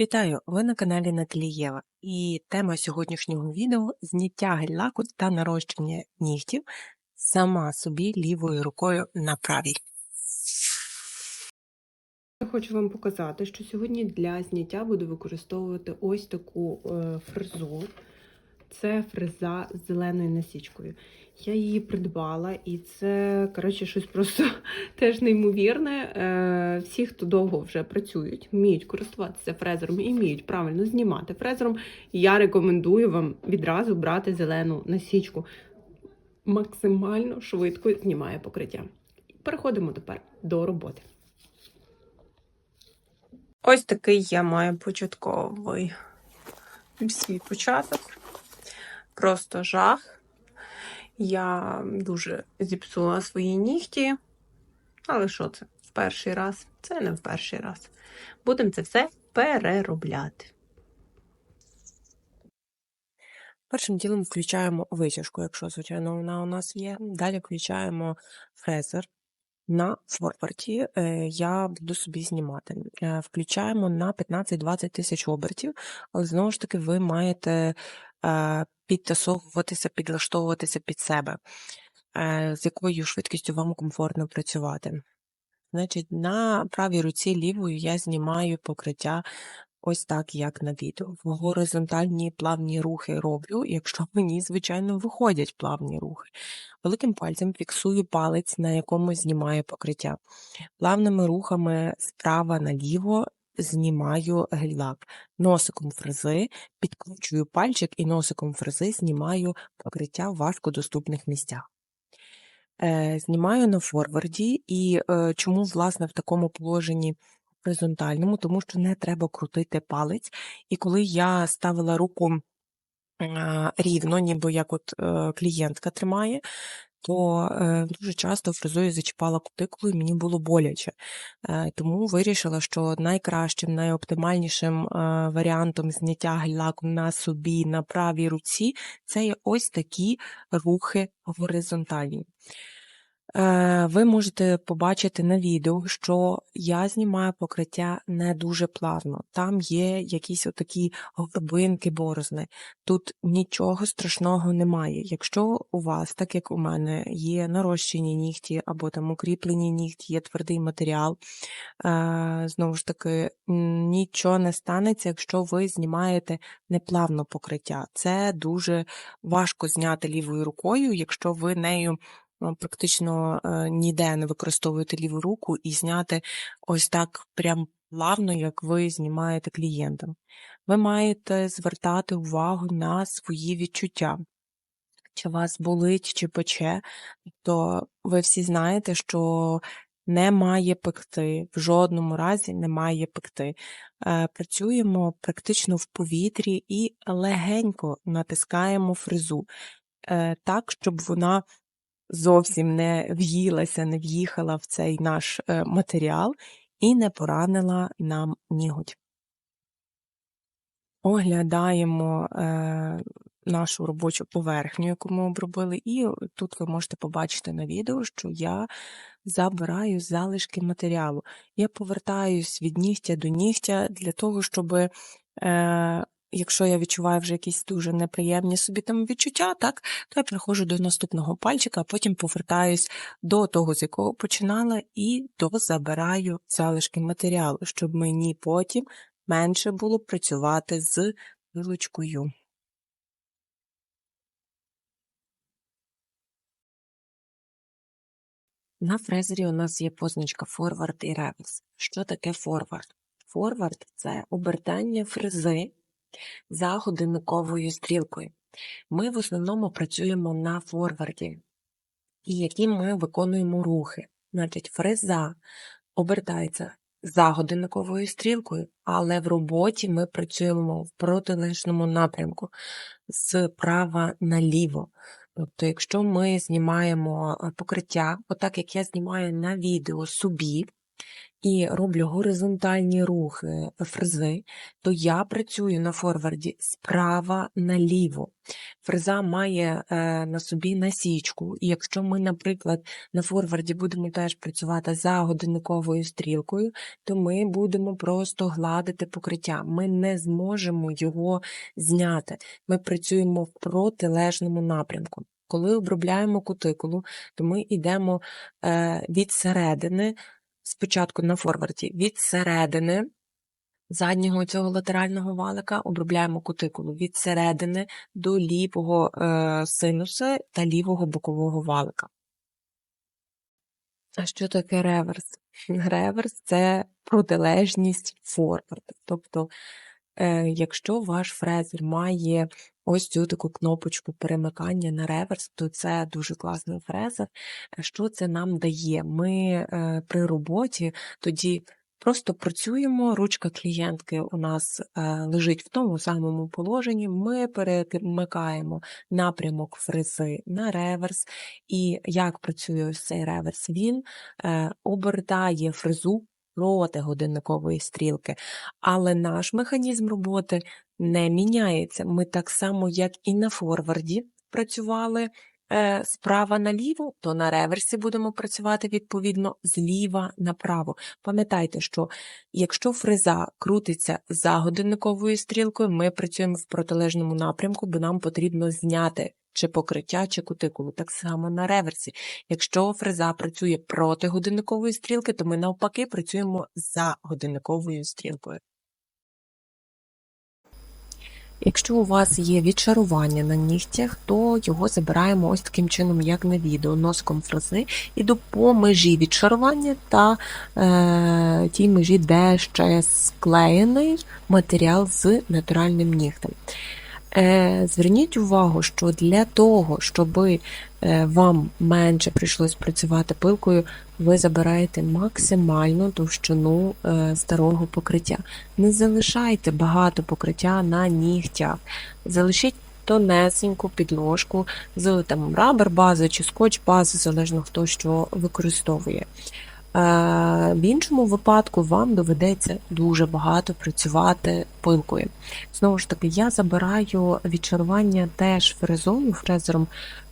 Вітаю! Ви на каналі Наталі Єва. І тема сьогоднішнього відео зняття гель-лаку та нарощення нігтів сама собі лівою рукою на правій. Я хочу вам показати, що сьогодні для зняття буду використовувати ось таку е, фрезу. Це фреза з зеленою насічкою. Я її придбала, і це, коротше, щось просто теж неймовірне. Е, Всі, хто довго вже працюють, вміють користуватися фрезером і вміють правильно знімати фрезером. Я рекомендую вам відразу брати зелену насічку. Максимально швидко знімає покриття. Переходимо тепер до роботи. Ось такий я маю початковий свій початок. Просто жах. Я дуже зіпсула свої нігті. Але що це? В перший раз? Це не в перший раз. Будемо це все переробляти. Першим ділом включаємо витяжку, якщо, звичайно, вона у нас є. Далі включаємо фрезер. На форварді е, я буду собі знімати. Е, Включаємо на 15-20 тисяч обертів, але знову ж таки ви маєте е, підтасовуватися, підлаштовуватися під себе, з якою швидкістю вам комфортно працювати. Значить, на правій руці лівою я знімаю покриття ось так, як на відео. В горизонтальні плавні рухи роблю, якщо мені, звичайно, виходять плавні рухи. Великим пальцем фіксую палець, на якому знімаю покриття. Плавними рухами справа наліво знімаю гель-лак. Носиком фрези підкручую пальчик і носиком фрези знімаю покриття в важкодоступних місцях. Е, Знімаю на форварді, і е, чому, власне, в такому положенні горизонтальному, тому що не треба крутити палець. І коли я ставила руку рівно, ніби як от е, клієнтка тримає, то е, дуже часто фрезою зачіпала кутикулу і мені було боляче. Е, Тому вирішила, що найкращим, найоптимальнішим варіантом зняття гель-лаку на собі на правій руці це є ось такі рухи горизонтальні. Е, Ви можете побачити на відео, що я знімаю покриття не дуже плавно. Там є якісь отакі горбинки, борозни. Тут нічого страшного немає. Якщо у вас, так як у мене, є нарощені нігті або там укріплені нігті, є твердий матеріал, е, знову ж таки, нічого не станеться, якщо ви знімаєте неплавно покриття. Це дуже важко зняти лівою рукою, якщо ви нею практично ніде не використовуєте ліву руку і зняти ось так прям плавно, як ви знімаєте клієнтам. Ви маєте звертати увагу на свої відчуття. Чи вас болить, чи пече, то ви всі знаєте, що не має пекти, в жодному разі не має пекти. Е, Працюємо практично в повітрі і легенько натискаємо фрезу е, так, щоб вона зовсім не в'їлася, не в'їхала в цей наш е, матеріал і не поранила нам ніготь. Оглядаємо е, нашу робочу поверхню, яку ми обробили, і тут ви можете побачити на відео, що я забираю залишки матеріалу. Я повертаюсь від нігтя до нігтя для того, щоб е, якщо я відчуваю вже якісь дуже неприємні собі там відчуття, так, то я приходжу до наступного пальчика, а потім повертаюсь до того, з якого починала, і дозабираю залишки матеріалу, щоб мені потім менше було працювати з вилочкою. На фрезері у нас є позначка форвард і реверс. Що таке форвард? Форвард це обертання фрези за годинниковою стрілкою. Ми в основному працюємо на форварді, і які ми виконуємо рухи. Значить, фреза обертається за годинниковою стрілкою, але в роботі ми працюємо в протилежному напрямку з права наліво. Тобто, якщо ми знімаємо покриття, отак як я знімаю на відео собі, і роблю горизонтальні рухи фрези, то я працюю на форварді справа наліво. Фреза має е, на собі насічку, і якщо ми, наприклад, на форварді будемо теж працювати за годинниковою стрілкою, то ми будемо просто гладити покриття. Ми не зможемо його зняти. Ми працюємо в протилежному напрямку. Коли обробляємо кутикулу, то ми йдемо е, від середини, спочатку на форварді, від середини заднього цього латерального валика обробляємо кутикулу від середини до лівого е, синуса та лівого бокового валика. А що таке реверс? Реверс це протилежність форварду. Тобто, е, якщо ваш фрезер має ось цю таку кнопочку перемикання на реверс, то це дуже класний фрезер. Е, Що це нам дає? Ми е, при роботі тоді просто працюємо, ручка клієнтки у нас е, лежить в тому самому положенні, ми перемикаємо напрямок фрези на реверс, і як працює ось цей реверс? Він обертає фрезу проти годинникової стрілки, але наш механізм роботи не міняється. Ми так само, як і на форварді працювали е, справа наліво, то на реверсі будемо працювати відповідно зліва направо. Пам'ятайте, що якщо фреза крутиться за годинниковою стрілкою, ми працюємо в протилежному напрямку, бо нам потрібно зняти чи покриття, чи кутикулу. Так само на реверсі. Якщо фреза працює проти годинникової стрілки, то ми навпаки працюємо за годинниковою стрілкою. Якщо у вас є відшарування на нігтях, то його забираємо ось таким чином, як на відео, носком фрези, іду по межі відшарування та е, тій межі, де ще склеєний матеріал з натуральним нігтем. Е, Зверніть увагу, що для того, щоб е, вам менше прийшлось працювати пилкою, ви забираєте максимальну товщину е, старого покриття. Не залишайте багато покриття на нігтях. Залишіть тонесеньку підложку з там, рабер бази чи скотч бази, залежно хто що використовує. Е, В іншому випадку вам доведеться дуже багато працювати пилкою. Знову ж таки, я забираю відчарування теж фрезою, фрезером,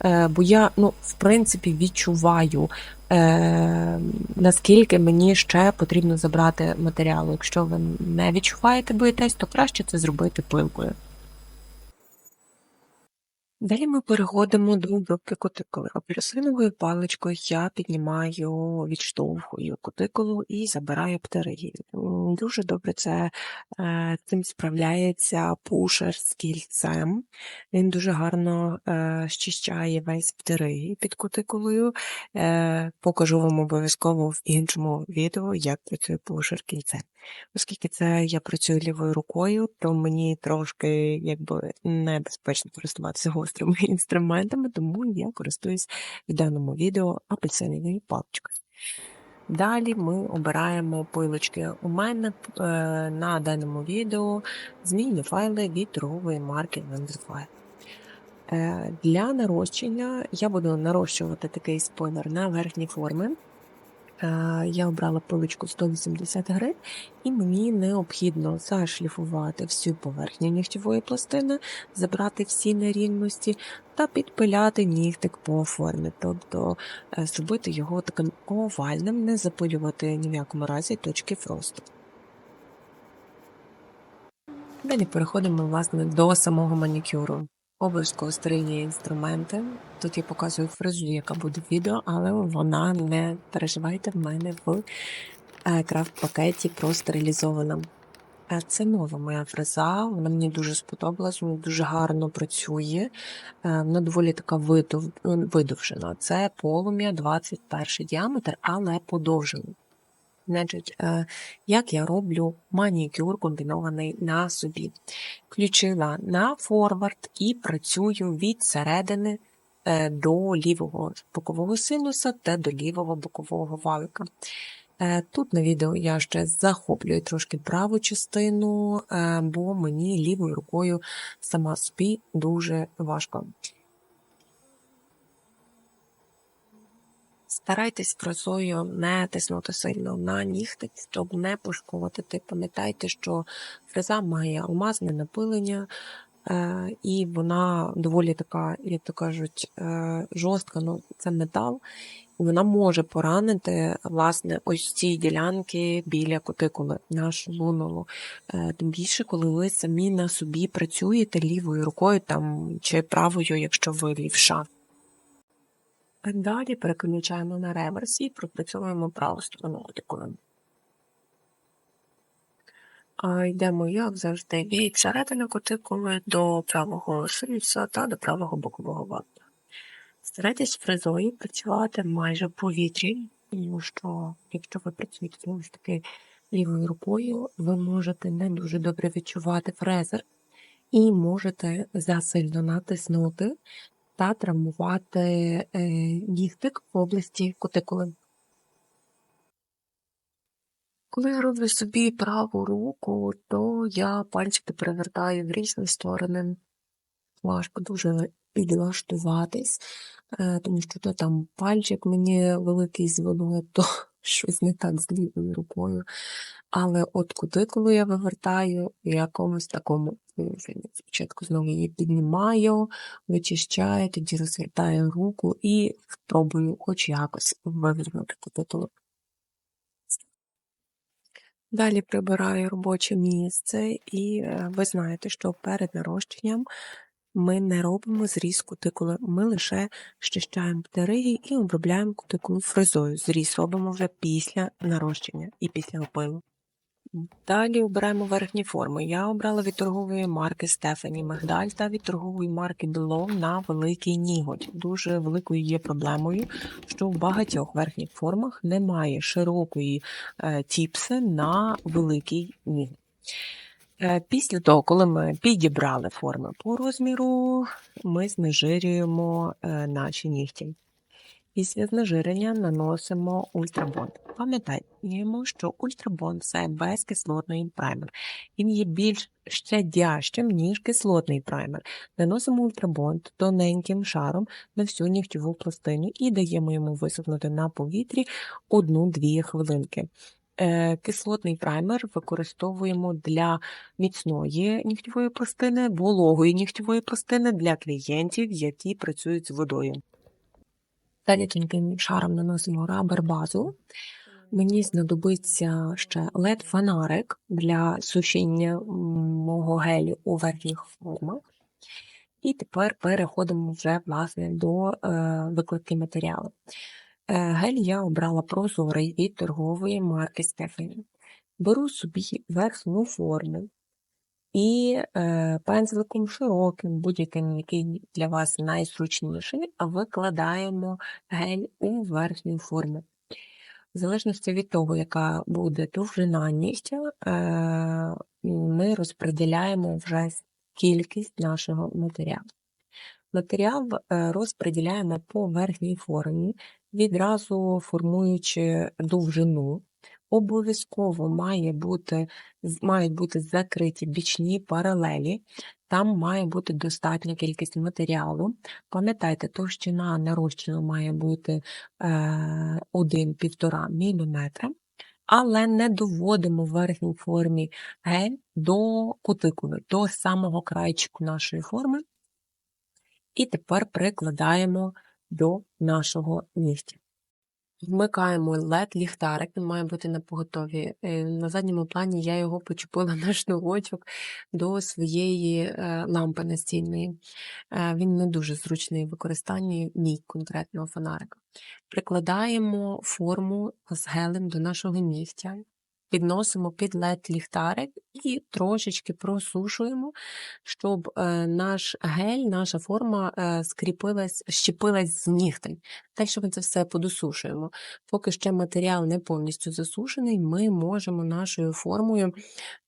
е, бо я, ну, в принципі, відчуваю, е, наскільки мені ще потрібно забрати матеріалу. Якщо ви не відчуваєте, боїтесь, то краще це зробити пилкою. Далі ми переходимо до обробки кутикули. Апельсиновою паличкою я піднімаю, відштовхую кутикулу і забираю птеригію. Дуже добре це е, цим справляється пушер з кільцем. Він дуже гарно е, щищає весь птеригій під кутикулою. Е, покажу вам обов'язково в іншому відео, як працює пушер кільцем. Оскільки це я працюю лівою рукою, то мені трошки якби небезпечно користуватися гострими інструментами, тому я користуюсь в даному відео апельсиновою паличкою. Далі ми обираємо пилочки. У мене е, на даному відео змінні файли від торгової марки Wonderfire. Е, Для нарощення я буду нарощувати такий спойлер на верхні форми. Е, Я обрала пилочку 180 грам, і мені необхідно зашліфувати всю поверхню нігтєвої пластини, забрати всі нерівності та підпиляти нігтик по формі, тобто е, зробити його таким овальним, не запилювати ні в якому разі точки фросту. Далі переходимо власне до самого манікюру. Обов'язково стерильні інструменти. Тут я показую фрезу, яка буде в відео, але вона не переживайте в мене в е, крафт-пакеті простерилізована. Е, Це нова моя фреза, вона мені дуже сподобалась, вона дуже гарно працює. Е, Вона доволі така видовжена. Це полум'я 21 діаметр, але подовжений. Значить, е, як я роблю манікюр комбінований на собі. Включила на форвард і працюю від середини е, до лівого бокового синуса та до лівого бокового валика. Е, Тут на відео я ще захоплюю трошки праву частину, бо мені лівою рукою сама собі дуже важко. Старайтесь фрезою не тиснути сильно на нігтик, щоб не пошкодити. Пам'ятайте, що фреза має алмазне напилення, е, і вона доволі така, як то кажуть, е, жорстка, ну це метал. І вона може поранити власне ось ці ділянки біля кутикули, нашу лунулу. Е, Тим більше, коли ви самі на собі працюєте лівою рукою там чи правою, якщо ви лівша. Далі переключаємо на реверс і пропрацьовуємо праву сторону. А Йдемо, як завжди, від середини кутикули до правого сильця та до правого бокового вату. Старайтесь фрезою працювати майже в повітрі, тому що якщо ви працюєте знову ж таки лівою рукою, ви можете не дуже добре відчувати фрезер і можете засильно натиснути та травмувати е, нігтик в області кутикули. Коли я роблю собі праву руку, то я пальчики перевертаю в різні сторони. Важко дуже підлаштуватись, е, тому що то там пальчик мені великий звело, то щось не так з лівою рукою. Але от кутикулу я вивертаю в якомусь такому. Спочатку знову її піднімаю, вичищаю, тоді розвертаю руку і спробую хоч якось вивернути кутикулу. Далі прибираю робоче місце, і е, ви знаєте, що перед нарощенням ми не робимо зріз кутикули, ми лише щищаємо птериги і обробляємо кутикулу фрезою. Зріз робимо вже після нарощення і після опилу. Далі обираємо верхні форми. Я обрала від торгової марки Stephanie Мигдаль та від торгової марки Below на великий ніготь. Дуже великою є проблемою, що в багатьох верхніх формах немає широкої е, тіпси на великий ніготь. Е, Після того, коли ми підібрали форми по розміру, ми знежирюємо е, наші нігті. Після знежирення наносимо ультрабонд. Пам'ятаємо, що ультрабонд це безкислотний праймер. Він є більш щадящим, ніж кислотний праймер. Наносимо ультрабонд тоненьким шаром на всю нігтєву пластину і даємо йому висохнути на повітрі 1-2 хвилинки. Е, Кислотний праймер використовуємо для міцної нігтєвої пластини, вологої нігтєвої пластини для клієнтів, які працюють з водою. Далі тонким шаром наносимо рабер базу. Мені знадобиться ще LED-фонарик для сушіння мого гелю у верхніх формах. І тепер переходимо вже власне до е, викладки матеріалу. Е, гель я обрала прозорий від торгової марки Stephanie. Беру собі верхню форму і е, пензликом широким, будь-яким, який для вас найзручніший, викладаємо гель у верхню форму. В залежності від того, яка буде довжина нігтя, е, ми розподіляємо вже кількість нашого матеріалу. Матеріал е, розподіляємо по верхній формі, відразу формуючи довжину. Обов'язково має бути, мають бути закриті бічні паралелі, там має бути достатня кількість матеріалу. Пам'ятайте, товщина нарощену має бути е, 1-1,5 мм, але не доводимо в верхній формі гель до кутикули, до самого крайчику нашої форми. І тепер прикладаємо до нашого нігтя. Вмикаємо LED-ліхтарик, він має бути на поготові. Е, На задньому плані я його почепила на шнурочок до своєї е, лампи настільної. Е, Він не дуже зручний в використанні мій конкретного фонарика. Прикладаємо форму з гелем до нашого нігтя, підносимо під LED-ліхтарик і трошечки просушуємо, щоб е, наш гель, наша форма е, скріпилась, щепилась з нігтем. Далі ми це все подосушуємо. Поки ще матеріал не повністю засушений, ми можемо нашою формою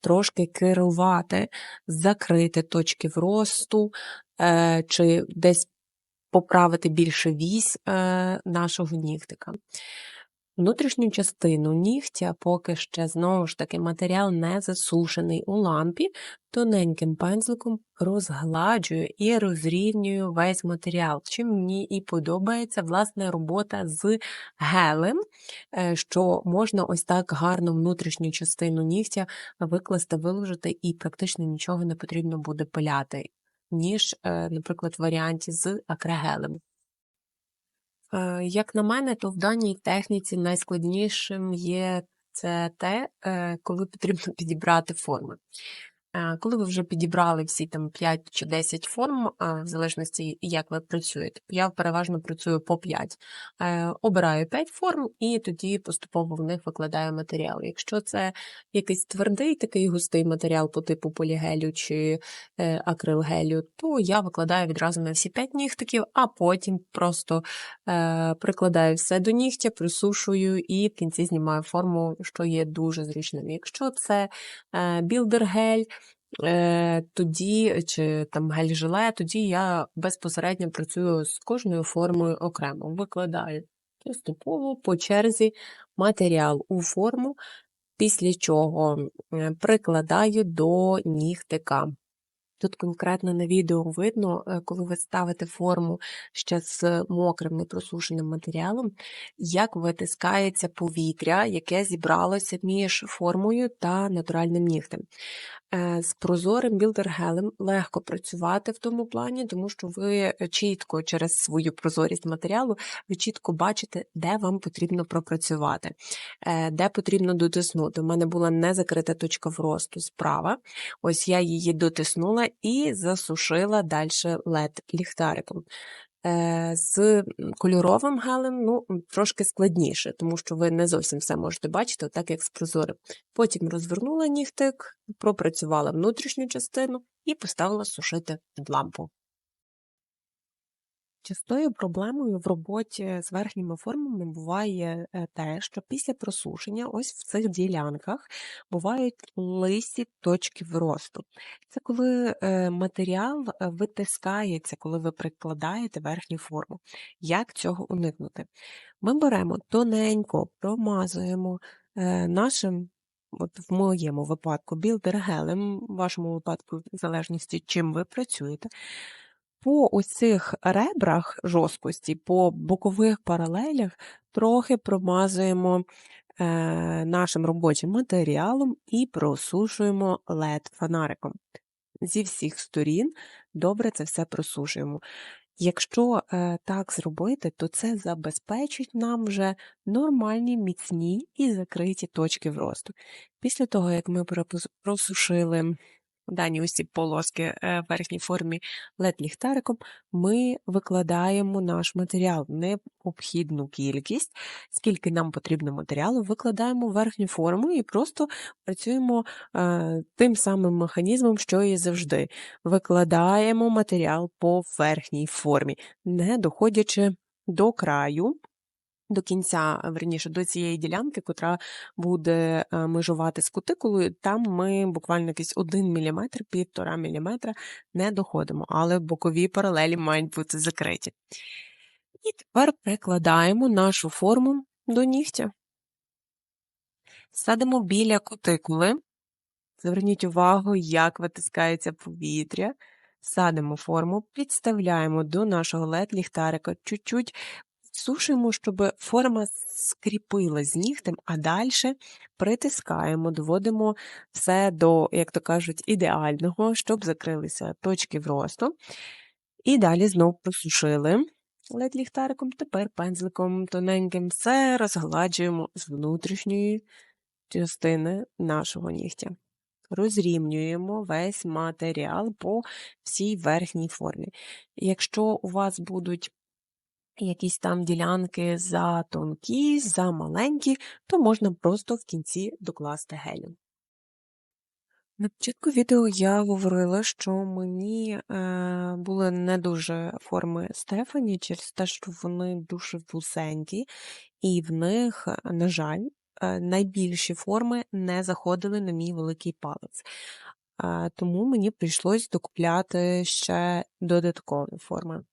трошки керувати, закрити точки вросту е, чи десь поправити більше вісь нашого нігтика. Внутрішню частину нігтя поки ще знову ж таки матеріал не засушений у лампі, тоненьким пензликом розгладжую і розрівнюю весь матеріал. Чим мені і подобається власне робота з гелем, е, що можна ось так гарно внутрішню частину нігтя викласти, виложити, і практично нічого не потрібно буде пиляти, ніж, е, наприклад, в варіанті з акригелем. Е, Як на мене, то в даній техніці найскладнішим є це те, е, коли потрібно підібрати форми. Е, Коли ви вже підібрали всі там 5 чи 10 форм, в залежності, як ви працюєте, я переважно працюю по 5. Е, Обираю 5 форм і тоді поступово в них викладаю матеріал. Якщо це якийсь твердий, такий густий матеріал по типу полігелю чи е, акрилгелю, то я викладаю відразу на всі 5 нігтиків, а потім просто е, прикладаю все до нігтя, присушую і в кінці знімаю форму, що є дуже зручним. Якщо це е, білдер-гель, е, тоді чи там гель-желе, тоді я безпосередньо працюю з кожною формою окремо. Викладаю поступово по черзі матеріал у форму, після чого е, прикладаю до нігтика. Тут конкретно на відео видно, е, коли ви ставите форму ще з мокрим непросушеним матеріалом, як витискається повітря, яке зібралося між формою та натуральним нігтем. Е, З прозорим білдер-гелем легко працювати в тому плані, тому що ви чітко через свою прозорість матеріалу ви чітко бачите, де вам потрібно пропрацювати, е, де потрібно дотиснути. У мене була незакрита точка вросту справа. Ось я її дотиснула і засушила далі led ліхтариком. Е, З кольоровим гелем ну, трошки складніше, тому що ви не зовсім все можете бачити, так як з прозорим. Потім розвернула нігтик, пропрацювала внутрішню частину і поставила сушити під лампу. Частою проблемою в роботі з верхніми формами буває е, те, що після просушення ось в цих ділянках бувають лисі точки вросту. Це коли е, матеріал е, витискається, коли ви прикладаєте верхню форму. Як цього уникнути? Ми беремо тоненько, промазуємо нашим, от в моєму випадку, білдер-гелем, в вашому випадку, в залежності, чим ви працюєте, по цих ребрах жорсткості, по бокових паралелях трохи промазуємо е, нашим робочим матеріалом і просушуємо LED-фонариком. Зі всіх сторін добре це все просушуємо. Якщо е, так зробити, то це забезпечить нам вже нормальні, міцні і закриті точки вросту. Після того, як ми просушили дані ці полоски е, в верхній формі LED-ліхтариком, ми викладаємо наш матеріал, необхідну кількість, скільки нам потрібно матеріалу, викладаємо в верхню форму і просто працюємо е, тим самим механізмом, що і завжди. Викладаємо матеріал по верхній формі, не доходячи до краю. До кінця, верніше, до цієї ділянки, котра буде межувати з кутикулою, там ми буквально якийсь 1 мм, 1,5 мм не доходимо, але бокові паралелі мають бути закриті. І тепер прикладаємо нашу форму до нігтя. Садимо біля кутикули. Зверніть увагу, як витискається повітря. Садимо форму, підставляємо до нашого LED-ліхтарика, чуть-чуть сушимо, щоб форма скріпила з нігтем, а далі притискаємо, доводимо все до, як то кажуть, ідеального, щоб закрилися точки вросту. І далі знов просушили LED ліхтариком, тепер пензликом тоненьким все розгладжуємо з внутрішньої частини нашого нігтя. Розрівнюємо весь матеріал по всій верхній формі. Якщо у вас будуть якісь там ділянки за тонкі, за маленькі, то можна просто в кінці докласти гелю. На початку відео я говорила, що мені е, були не дуже форми Стефані через те, що вони дуже вузенькі, і в них, на жаль, е, найбільші форми не заходили на мій великий палець. Тому мені прийшлось докупляти ще додаткові форми.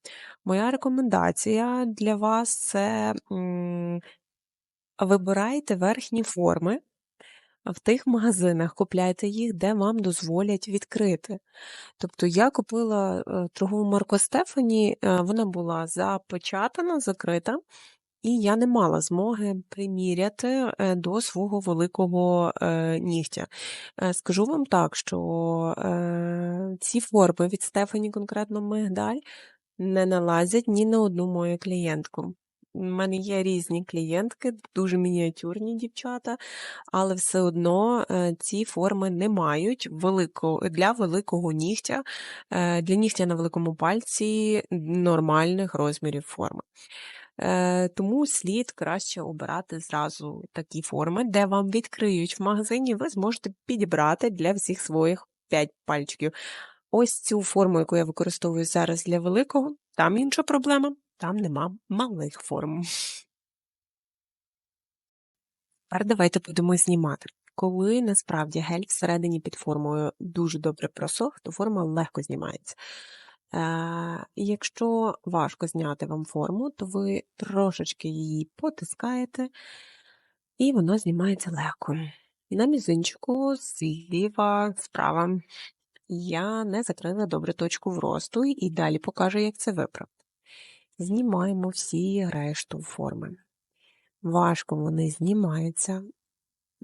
Моя рекомендація для вас це вибирайте верхні форми в тих магазинах, купляйте їх, де вам дозволять відкрити. Тобто я купила е, торгову марку Стефані, е, вона була запечатана, закрита, і я не мала змоги приміряти е, до свого великого е, нігтя. Е, Скажу вам так, що ці форми від Стефані, конкретно мигдаль, не налазять ні на одну мою клієнтку. У мене є різні клієнтки, дуже мініатюрні дівчата, але все одно ці форми не мають великого, для великого нігтя, для нігтя на великому пальці нормальних розмірів форми. Е, Тому слід краще обирати зразу такі форми, де вам відкриють в магазині, ви зможете підібрати для всіх своїх 5 пальчиків. Ось цю форму, яку я використовую зараз для великого, там інша проблема, там нема малих форм. Тепер давайте будемо знімати. Коли насправді гель всередині під формою дуже добре просох, то форма легко знімається. Е, якщо важко зняти вам форму, то ви трошечки її потискаєте, і воно знімається легко. На мізинчику зліва, справа я не закрила добре точку вросту і далі покажу, як це виправити. Знімаємо всі решту форми. Важко вони знімаються.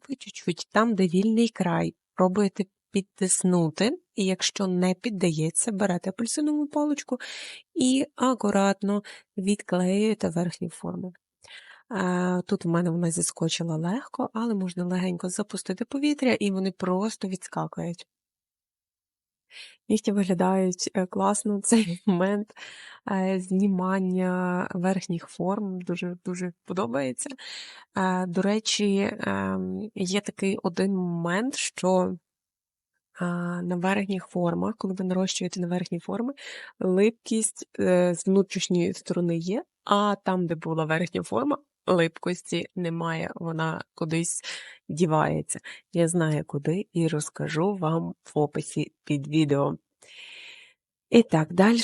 Ви чуть-чуть там, де вільний край, пробуєте підтиснути, і якщо не піддається, берете апельсинову паличку і акуратно відклеюєте верхні форми. Тут у мене вона зіскочила легко, але можна легенько запустити повітря, і вони просто відскакують. Нігті виглядають е, класно цей момент е, знімання верхніх форм дуже дуже подобається. Е, До речі, ем, є такий один момент, що на верхніх формах, коли ви нарощуєте на верхні форми, липкість з внутрішньої сторони є, а там, де була верхня форма, липкості немає, вона кудись дівається. Я знаю куди і розкажу вам в описі під відео. І так, далі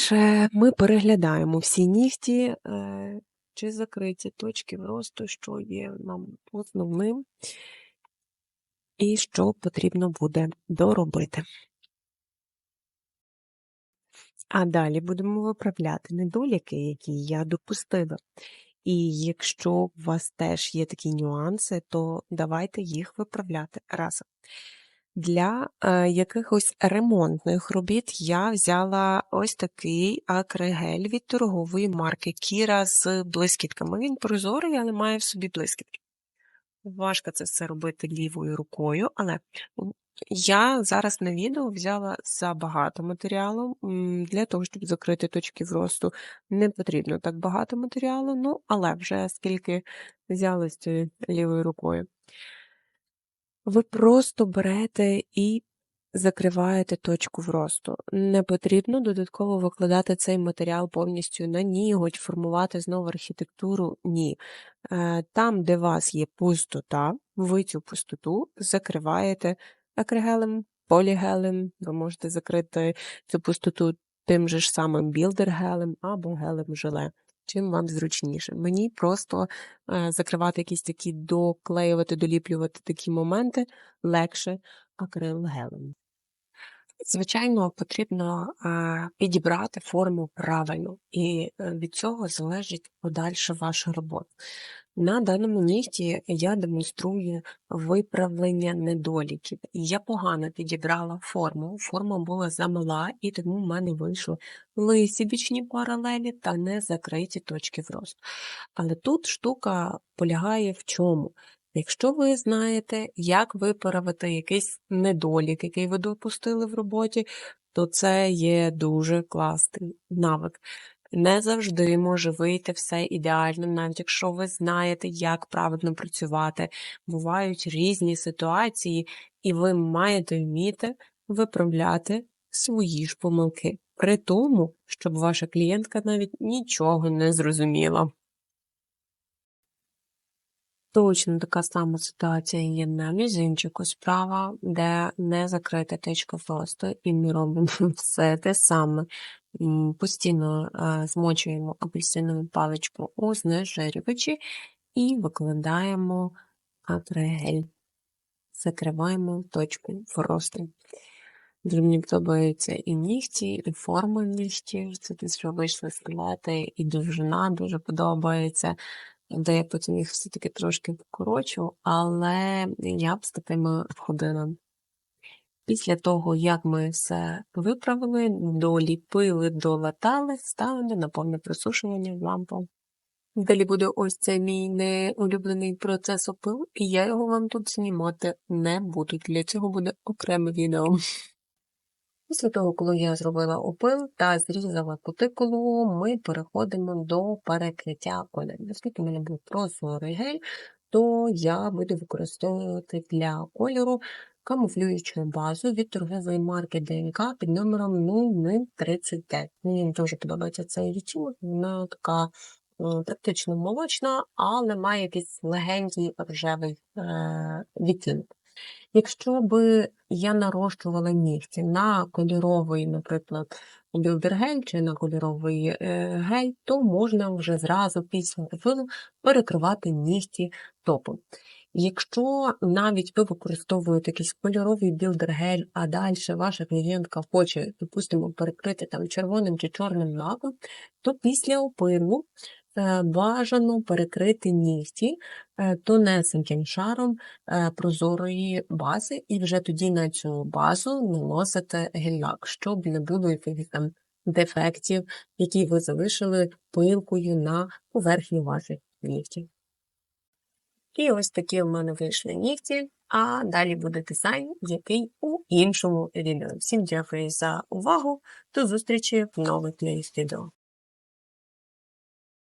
ми переглядаємо всі нігті, е, чи закриті точки росту, що є нам основним, і що потрібно буде доробити. А далі будемо виправляти недоліки, які я допустила. І якщо у вас теж є такі нюанси, то давайте їх виправляти разом. Для е, якихось ремонтних робіт я взяла ось такий акригель від торгової марки Кіра з блискітками. Він прозорий, але має в собі блискітки. Важко це все робити лівою рукою, але я зараз на відео взяла забагато матеріалу. Для того, щоб закрити точки зросту, не потрібно так багато матеріалу, ну, але вже скільки взяли з цією лівою рукою. Ви просто берете і закриваєте точку вросту. Не потрібно додатково викладати цей матеріал повністю на ніготь, формувати знову архітектуру. Ні. Е, там, де у вас є пустота, ви цю пустоту закриваєте акригелем, полігелем, ви можете закрити цю пустоту тим же ж самим білдер-гелем або гелем желе. Чим вам зручніше. Мені просто е, закривати якісь такі доклеювати, доліплювати такі моменти легше акрилгелем. Звичайно, потрібно е, підібрати форму правильно, і е, від цього залежить подальша ваша робота. На даному нігті я демонструю виправлення недоліків. Я погано підібрала форму, форма була замала, і тому в мене вийшли лисі бічні паралелі та не закриті точки вросту. Але тут штука полягає в чому? Якщо ви знаєте, як виправити якийсь недолік, який ви допустили в роботі, то це є дуже класний навик. Не завжди може вийти все ідеально, навіть якщо ви знаєте, як правильно працювати. Бувають різні ситуації, і ви маєте вміти виправляти свої ж помилки, при тому, щоб ваша клієнтка навіть нічого не зрозуміла. Точно така сама ситуація є на мізинчику справа, де не закрита точка фросту, і ми робимо все те саме. Постійно змочуємо апельсинову паличку у знежирювачі і викладаємо акригель. Закриваємо точку фросту. Дуже мені подобаються і нігті, і форма нігтів. Це те, що вийшли скелети, і довжина дуже подобається. Де я потім їх все-таки трошки покорочу, але я б з такими ходила. Після того, як ми все виправили, доліпили, долатали, ставимо на повне присушування в лампу. Далі буде ось цей мій неулюблений процес опил, і я його вам тут знімати не буду. Для цього буде окреме відео. Після того, коли я зробила опил та зрізала кутикулу, ми переходимо до перекриття кольорів. Оскільки в мене був прозорий гель, то я буду використовувати для кольору камуфлюючу базу від торгової марки ДНК під номером 0035. Мені дуже подобається цей відтінок, вона така практично молочна, але має якийсь легенький рожевий е- відтінок. Якщо би я нарощувала нігті на кольоровий, наприклад, білдергель чи на кольоровий е, гель, то можна вже зразу після ефіру перекривати нігті топом. Якщо навіть ви використовуєте якийсь кольоровий білдергель, а далі ваша клієнтка хоче, допустимо, перекрити там червоним чи чорним лаком, то після опилу е, бажано перекрити нігті е, тонесеньким шаром е, прозорої бази, і вже тоді на цю базу наносите гель-лак, щоб не було якихось там дефектів, які ви залишили пилкою на поверхні ваших нігтів. І ось такі в мене вийшли нігті, а далі буде дизайн, який у іншому відео. Всім дякую за увагу, до зустрічі в нових відео.